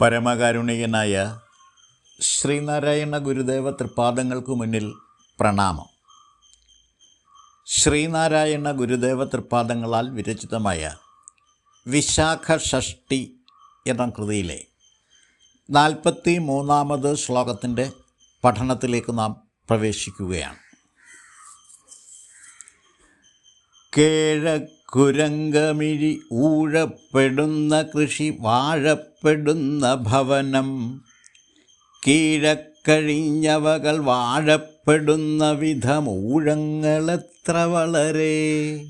പരമകാരുണികനായ ശ്രീനാരായണ ഗുരുദേവ തൃപ്പാദങ്ങൾക്ക് മുന്നിൽ പ്രണാമം. ശ്രീനാരായണ ഗുരുദേവ തൃപ്പാദങ്ങളാൽ വിരചിതമായ വിശാഖ ഷഷ്ടി എന്ന കൃതിയിലെ നാൽപ്പത്തി മൂന്നാമത് ശ്ലോകത്തിന്റെ പഠനത്തിലേക്ക് നാം പ്രവേശിക്കുകയാണ്. കേഴക്കുരങ്കമിഴി ഊഴപ്പെടുന്ന കൃഷി വാഴപ്പെടുന്ന ഭവനം. കീഴക്കഴിഞ്ഞവകൾ വാഴപ്പെടുന്ന വിധം ഊഴങ്ങളെത്ര വളരെ.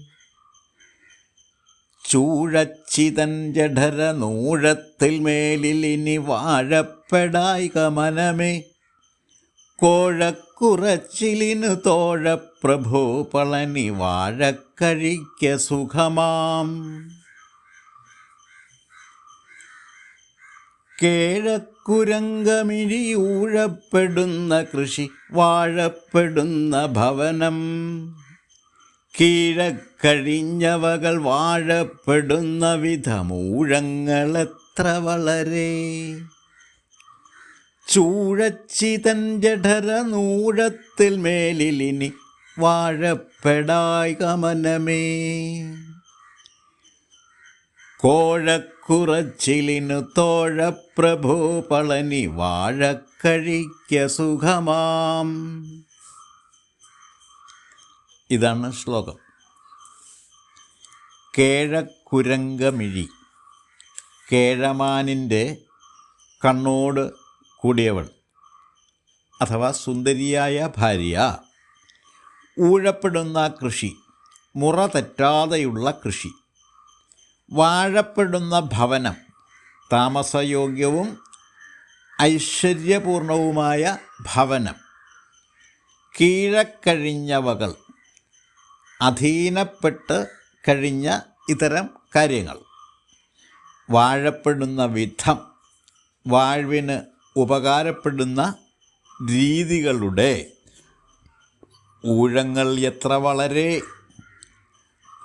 ചൂഴച്ചിതൻ ജഠര നൂഴത്തിൽ മേലിൽ ഇനി വാഴപ്പെടായി കമനമേ കോഴക്കുറച്ചിലിനു തോഴ പ്രഭു പളനി വാഴക്കഴിക്ക സുഖമാം. കേഴക്കുരങ്കമിഴി ഊഴപ്പെടുന്ന കൃഷി വാഴപ്പെടുന്ന ഭവനം. കീഴക്കഴിഞ്ഞവകൾ വാഴപ്പെടുന്ന വിധമൂഴങ്ങളെത്ര വളരെ. ചൂഴച്ചിതൻ ജഠര നൂഴത്തിൽ മേലിലിനി വാഴപ്പെടായി കമനമേ. കോഴക്കുറച്ചിലിനു തോഴപ്രഭു പളനി വാഴക്കഴിക്ക സുഖമാം. ഇതാണ് ശ്ലോകം. കേഴക്കുരങ്കമിഴി. കേഴമാനിന്റെ കണ്ണോട് കൂടിയവൾ. അഥവാ സുന്ദരിയായ ഭാര്യ. ഊഴപ്പെടുന്ന കൃഷി. മുറ തെറ്റാതെയുള്ള കൃഷി. വാഴപ്പെടുന്ന ഭവനം. താമസയോഗ്യവും ഐശ്വര്യപൂർണവുമായ ഭവനം. കീഴക്കഴിഞ്ഞവകൾ. അധീനപ്പെട്ട് കഴിഞ്ഞ ഇത്തരം കാര്യങ്ങൾ. വാഴപ്പെടുന്ന വിധം. വാഴ്വിന് ഉപകാരപ്പെടുന്ന രീതികളുടെ ഊഴങ്ങൾ എത്ര വളരെ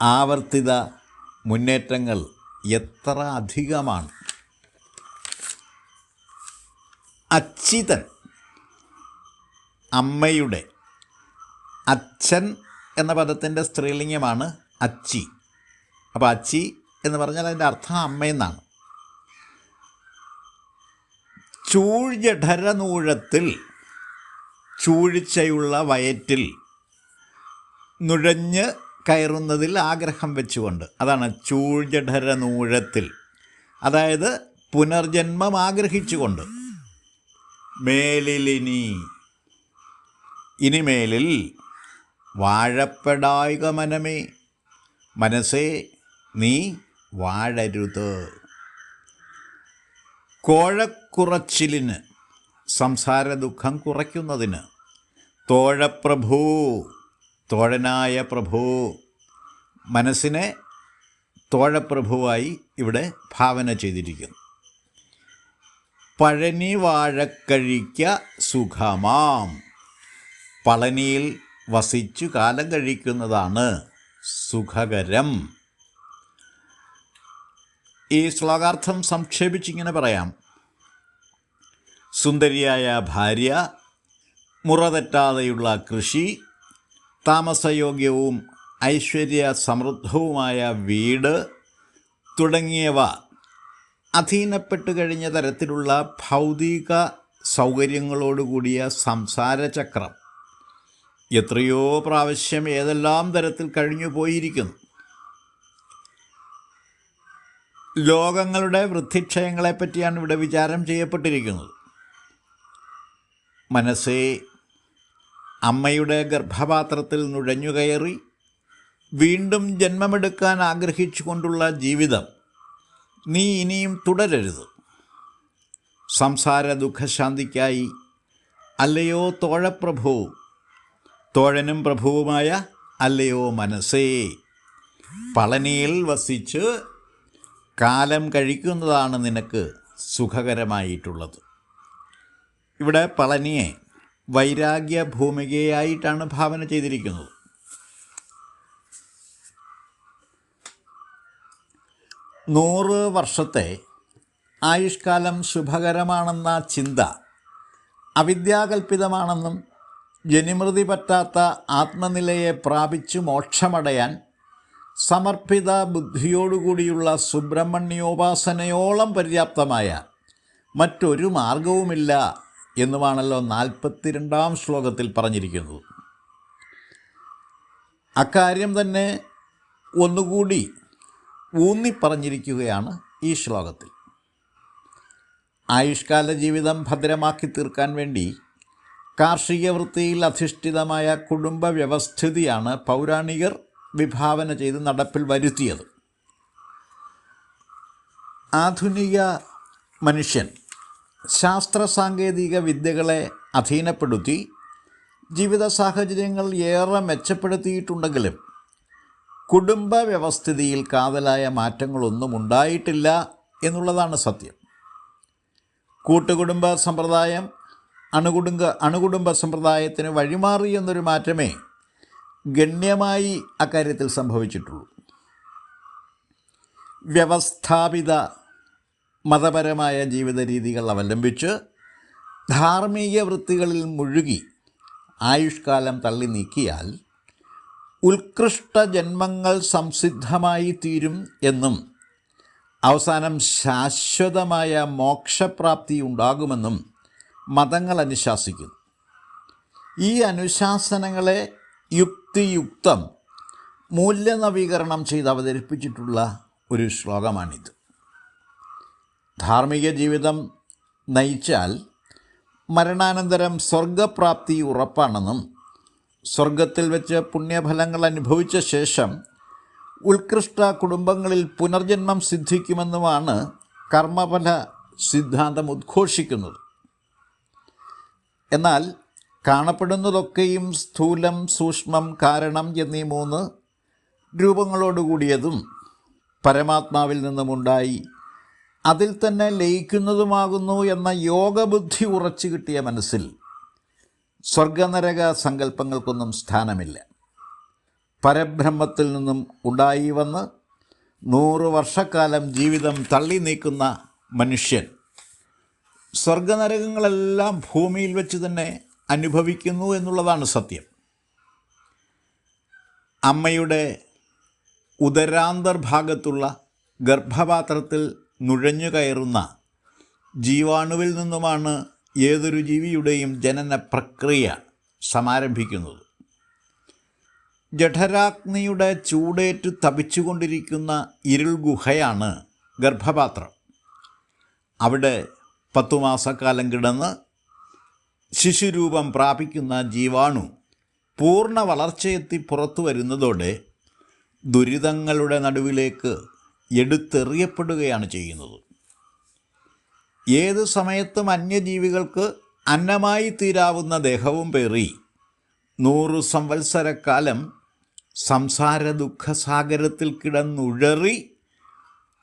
ആവർത്തിത മുന്നേറ്റങ്ങൾ എത്ര അധികമാണ്. അച്ചിതൻ അമ്മയുടെ അച്ഛൻ എന്ന പദത്തിന്റെ സ്ത്രീലിംഗമാണ് അച്ചി. അപ്പോൾ അച്ചി എന്ന് പറഞ്ഞാൽ അതിന്റെ അർത്ഥം അമ്മയെന്നാണ്. ചൂഴ്ജഠരനൂഴത്തിൽ ചൂഴ്ചയുള്ള വയറ്റിൽ നുഴഞ്ഞ് കയറുന്നതിൽ ആഗ്രഹം വെച്ചുകൊണ്ട്. അതാണ് ചൂഴ്ജഠരനൂഴത്തിൽ അതായത് പുനർജന്മം ആഗ്രഹിച്ചുകൊണ്ട്. മേലിലിനി ഇനിമേലിൽ വാഴപ്പെടായിക മനമേ. മനസ്സേ നീ വാഴരുത്. കോഴക്കുറച്ചിലിന് സംസാര ദുഃഖം കുറയ്ക്കുന്നതിന്. തോഴപ്രഭു തോഴനായ പ്രഭു. മനസ്സിനെ തോഴപ്രഭുവായി ഇവിടെ ഭാവന ചെയ്തിരിക്കുന്നു. പഴനി വാഴക്കഴിക്ക സുഖമാം. പളനിയിൽ വസിച്ചു കാലം കഴിക്കുന്നതാണ് സുഖകരം. ഈ ശ്ലോകാർത്ഥം സംക്ഷേപിച്ചിങ്ങനെ പറയാം. സുന്ദരിയായ ഭാര്യ മുറതെറ്റാതെയുള്ള കൃഷി താമസയോഗ്യവും ഐശ്വര്യ സമൃദ്ധവുമായ വീട് തുടങ്ങിയവ അധീനപ്പെട്ട് കഴിഞ്ഞ തരത്തിലുള്ള ഭൗതിക സൗകര്യങ്ങളോടുകൂടിയ സംസാരചക്രം. എത്രയോ പ്രാവശ്യം ഏതെല്ലാം തരത്തിൽ കഴിഞ്ഞു പോയിരിക്കുന്നു ലോകങ്ങളുടെ വൃദ്ധിക്ഷയങ്ങളെപ്പറ്റിയാണ് ഇവിടെ വിചാരം ചെയ്യപ്പെട്ടിരിക്കുന്നത്. മനസ്സേ അമ്മയുടെ ഗർഭപാത്രത്തിൽ നുഴഞ്ഞുകയറി വീണ്ടും ജന്മമെടുക്കാൻ ആഗ്രഹിച്ചുകൊണ്ടുള്ള ജീവിതം നീ ഇനിയും തുടരരുത്. സംസാര ദുഃഖശാന്തിക്കായി അല്ലയോ തോഴപ്രഭു തോഴനും പ്രഭുവുമായ അല്ലയോ മനസ്സേ പളനിയിൽ വസിച്ച് കാലം കഴിക്കുന്നതാണ് നിനക്ക് സുഖകരമായിട്ടുള്ളത്. ഇവിടെ പളനിയെ വൈരാഗ്യ ഭൂമികയായിട്ടാണ് ഭാവന ചെയ്തിരിക്കുന്നത്. നൂറ് വർഷത്തെ ആയുഷ്കാലം ശുഭകരമാണെന്ന ചിന്ത അവിദ്യാകൽപിതമാണെന്നും ജനിമൃതി പറ്റാത്ത ആത്മനിലയെ പ്രാപിച്ചു മോക്ഷമടയാൻ സമർപ്പിത ബുദ്ധിയോടുകൂടിയുള്ള സുബ്രഹ്മണ്യോപാസനയോളം പര്യാപ്തമായ മറ്റൊരു മാർഗവുമില്ല എന്നുമാണല്ലോ നാൽപ്പത്തിരണ്ടാം ശ്ലോകത്തിൽ പറഞ്ഞിരിക്കുന്നത്. അക്കാര്യം തന്നെ ഒന്നുകൂടി ഊന്നി പറഞ്ഞിരിക്കുകയാണ് ഈ ശ്ലോകത്തിൽ. ആയുഷ്കാല ജീവിതം ഭദ്രമാക്കി തീർക്കാൻ വേണ്ടി കാർഷിക വൃത്തിയിൽ അധിഷ്ഠിതമായ കുടുംബ വ്യവസ്ഥിതിയാണ് പൗരാണികർ വിഭാവന ചെയ്ത് നടപ്പിൽ വരുത്തിയത്. ആധുനിക മനുഷ്യൻ ശാസ്ത്ര സാങ്കേതിക വിദ്യകളെ അധീനപ്പെടുത്തി ജീവിത സാഹചര്യങ്ങൾ ഏറെ മെച്ചപ്പെടുത്തിയിട്ടുണ്ടെങ്കിലും കുടുംബ വ്യവസ്ഥിതിയിൽ കാതലായ മാറ്റങ്ങളൊന്നും ഉണ്ടായിട്ടില്ല എന്നുള്ളതാണ് സത്യം. കൂട്ടുകുടുംബ സമ്പ്രദായം അണുകുടുംബ അണുകുടുംബ സമ്പ്രദായത്തിന് വഴിമാറി എന്നൊരു മാറ്റമേ ഗണ്യമായി അക്കാര്യത്തിൽ സംഭവിച്ചിട്ടുള്ളൂ. വ്യവസ്ഥാപിത മതപരമായ ജീവിത രീതികൾ അവലംബിച്ച് ധാർമ്മിക വൃത്തികളിൽ മുഴുകി ആയുഷ്കാലം തള്ളി നീക്കിയാൽ ഉത്കൃഷ്ട ജന്മങ്ങൾ സംസിദ്ധമായി തീരും എന്നും അവസാനം ശാശ്വതമായ മോക്ഷപ്രാപ്തി ഉണ്ടാകുമെന്നും മതങ്ങൾ അനുശാസിക്കുന്നു. ഈ അനുശാസനങ്ങളെ യുക്തിയുക്തം മൂല്യനവീകരണം ചെയ്ത് അവതരിപ്പിച്ചിട്ടുള്ള ഒരു ശ്ലോകമാണിത്. ധാർമ്മിക ജീവിതം നയിച്ചാൽ മരണാനന്തരം സ്വർഗപ്രാപ്തി ഉറപ്പാണെന്നും സ്വർഗത്തിൽ വെച്ച് പുണ്യഫലങ്ങൾ അനുഭവിച്ച ശേഷം ഉത്കൃഷ്ട കുടുംബങ്ങളിൽ പുനർജന്മം സിദ്ധിക്കുമെന്നുമാണ് കർമ്മഫല സിദ്ധാന്തം ഉദ്ഘോഷിക്കുന്നത്. എന്നാൽ കാണപ്പെടുന്നതൊക്കെയും സ്ഥൂലം സൂക്ഷ്മം കാരണം എന്നീ മൂന്ന് രൂപങ്ങളോടുകൂടിയതും പരമാത്മാവിൽ നിന്നുമുണ്ടായി. അതിൽ തന്നെ ലയിക്കുന്നതുമാകുന്നു എന്ന യോഗബുദ്ധി ഉറച്ചു കിട്ടിയ മനസ്സിൽ സ്വർഗനരക സങ്കല്പങ്ങൾക്കൊന്നും സ്ഥാനമില്ല. പരബ്രഹ്മത്തിൽ നിന്നും ഉണ്ടായി വന്ന് നൂറ് വർഷക്കാലം ജീവിതം തള്ളി നീക്കുന്ന മനുഷ്യൻ സ്വർഗനരകങ്ങളെല്ലാം ഭൂമിയിൽ വെച്ച് തന്നെ അനുഭവിക്കുന്നു എന്നുള്ളതാണ് സത്യം. അമ്മയുടെ ഉദരാന്തർഭാഗത്തുള്ള ഗർഭപാത്രത്തിൽ നുഴഞ്ഞു കയറുന്ന ജീവാണുവിൽ നിന്നുമാണ് ഏതൊരു ജീവിയുടെയും ജനന പ്രക്രിയ സമാരംഭിക്കുന്നത്. ജഠരാഗ്നിയുടെ ചൂടേറ്റ് തപിച്ചുകൊണ്ടിരിക്കുന്ന ഇരുൾ ഗുഹയാണ് ഗർഭപാത്രം. അവിടെ പത്തു മാസക്കാലം കിടന്ന് ശിശുരൂപം പ്രാപിക്കുന്ന ജീവാണു പൂർണ വളർച്ചയെത്തി പുറത്തു വരുന്നതോടെ ദുരിതങ്ങളുടെ നടുവിലേക്ക് എടുത്തെറിയപ്പെടുകയാണ് ചെയ്യുന്നത്. ഏത് സമയത്തും അന്യജീവികൾക്ക് അന്നമായി തീരാവുന്ന ദേഹവും പേറി നൂറു സംവത്സരക്കാലം സംസാര ദുഃഖസാഗരത്തിൽ കിടന്നുഴറി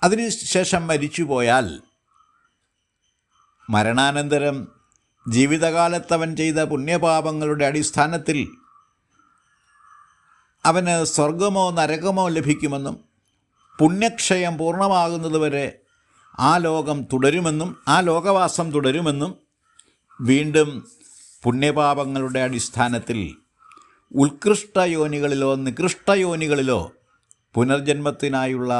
അതിനുശേഷം മരിച്ചുപോയാൽ മരണാനന്തരം ജീവിതകാലത്തവൻ ചെയ്ത പുണ്യപാപങ്ങളുടെ അടിസ്ഥാനത്തിൽ അവന് സ്വർഗമോ നരകമോ ലഭിക്കുമെന്നും പുണ്യക്ഷയം പൂർണമാകുന്നതുവരെ ആ ലോകം തുടരുമെന്നും ആ ലോകവാസം തുടരുമെന്നും വീണ്ടും പുണ്യപാപങ്ങളുടെ അടിസ്ഥാനത്തിൽ ഉത്കൃഷ്ട യോനികളിലോ നികൃഷ്ട യോനികളിലോ പുനർജന്മത്തിനായുള്ള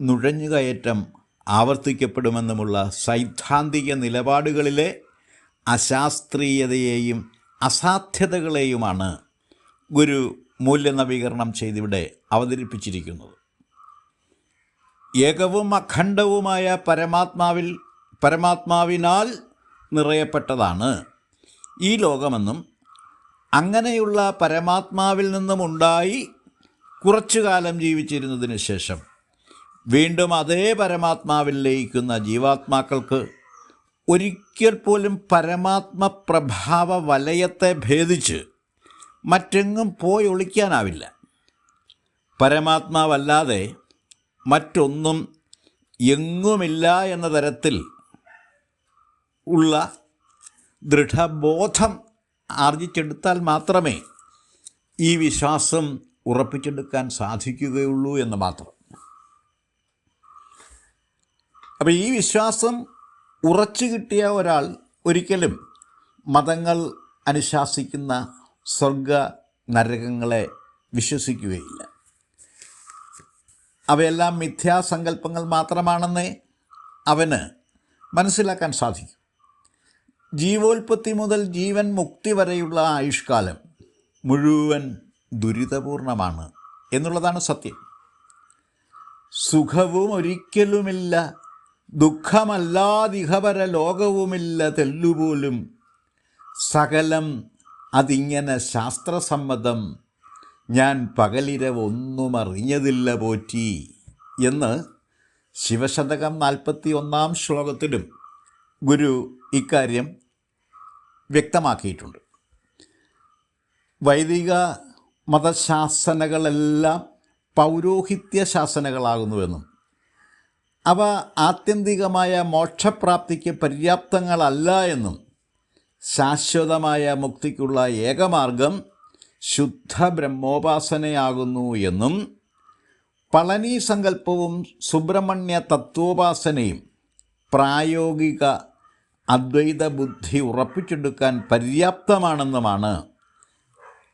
നുഴഞ്ഞുകയറ്റം ആവർത്തിക്കപ്പെടുമെന്നുമുള്ള സൈദ്ധാന്തിക നിലപാടുകളിലെ അശാസ്ത്രീയതയെയും അസാധ്യതകളെയുമാണ് ഗുരു മൂല്യനവീകരണം ചെയ്തിവിടെ അവതരിപ്പിച്ചിരിക്കുന്നത്. ഏകവും അഖണ്ഡവുമായ പരമാത്മാവിൽ പരമാത്മാവിനാൽ നിറയപ്പെട്ടതാണ് ഈ ലോകമെന്നും അങ്ങനെയുള്ള പരമാത്മാവിൽ നിന്നും ഉണ്ടായി കുറച്ചു കാലം ജീവിച്ചിരുന്നതിന് ശേഷം വീണ്ടും അതേ പരമാത്മാവിൽ ലയിക്കുന്ന ജീവാത്മാക്കൾക്ക് ഒരിക്കൽ പോലും പരമാത്മ പ്രഭാവ വലയത്തെ ഭേദിച്ച് മറ്റെങ്ങും പോയി ഒളിക്കാനാവില്ല. പരമാത്മാവല്ലാതെ മറ്റൊന്നും എങ്ങുമില്ല എന്ന തരത്തിൽ ഉള്ള ദൃഢബോധം ആർജിച്ചെടുത്താൽ മാത്രമേ ഈ വിശ്വാസം ഉറപ്പിച്ചെടുക്കാൻ സാധിക്കുകയുള്ളൂ എന്ന് മാത്രം. അപ്പോൾ ഈ വിശ്വാസം ഉറച്ചു കിട്ടിയ ഒരാൾ ഒരിക്കലും മതങ്ങൾ അനുശാസിക്കുന്ന സ്വർഗ നരകങ്ങളെ വിശ്വസിക്കുകയില്ല. അവയെല്ലാം മിഥ്യാസങ്കല്പങ്ങൾ മാത്രമാണെന്ന് അവന് മനസ്സിലാക്കാൻ സാധിക്കും. ജീവോൽപത്തി മുതൽ ജീവൻ മുക്തി വരെയുള്ള ആയുഷ്കാലം മുഴുവൻ ദുരിതപൂർണമാണ് എന്നുള്ളതാണ് സത്യം. സുഖവും ഒരിക്കലുമില്ല ദുഃഖമല്ലാതിഹപര ലോകവുമില്ല തെല്ലുപോലും. സകലം അതിങ്ങനെ ശാസ്ത്രസമ്മതം ഞാൻ പകലിരവൊന്നും അറിഞ്ഞതില്ല പോറ്റി എന്ന് ശിവശതകം നാൽപ്പത്തി ഒന്നാം ശ്ലോകത്തിലും ഗുരു ഇക്കാര്യം വ്യക്തമാക്കിയിട്ടുണ്ട്. വൈദിക മതശാസനകളെല്ലാം പൗരോഹിത്യ ശാസനകളാകുന്നുവെന്നും അവ ആത്യന്തികമായ മോക്ഷപ്രാപ്തിക്ക് പര്യാപ്തങ്ങളല്ല എന്നും ശാശ്വതമായ മുക്തിക്കുള്ള ഏകമാർഗം ശുദ്ധ ബ്രഹ്മോപാസനയാകുന്നു എന്നും പളനി സങ്കല്പവും സുബ്രഹ്മണ്യ തത്വോപാസനയും പ്രായോഗിക അദ്വൈത ബുദ്ധി ഉറപ്പിച്ചെടുക്കാൻ പര്യാപ്തമാണെന്നുമാണ്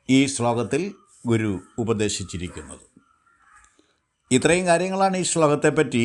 ഈ ശ്ലോകത്തിൽ ഗുരു ഉപദേശിച്ചിരിക്കുന്നത്. ഇത്രയും കാര്യങ്ങളാണ് ഈ ശ്ലോകത്തെപ്പറ്റി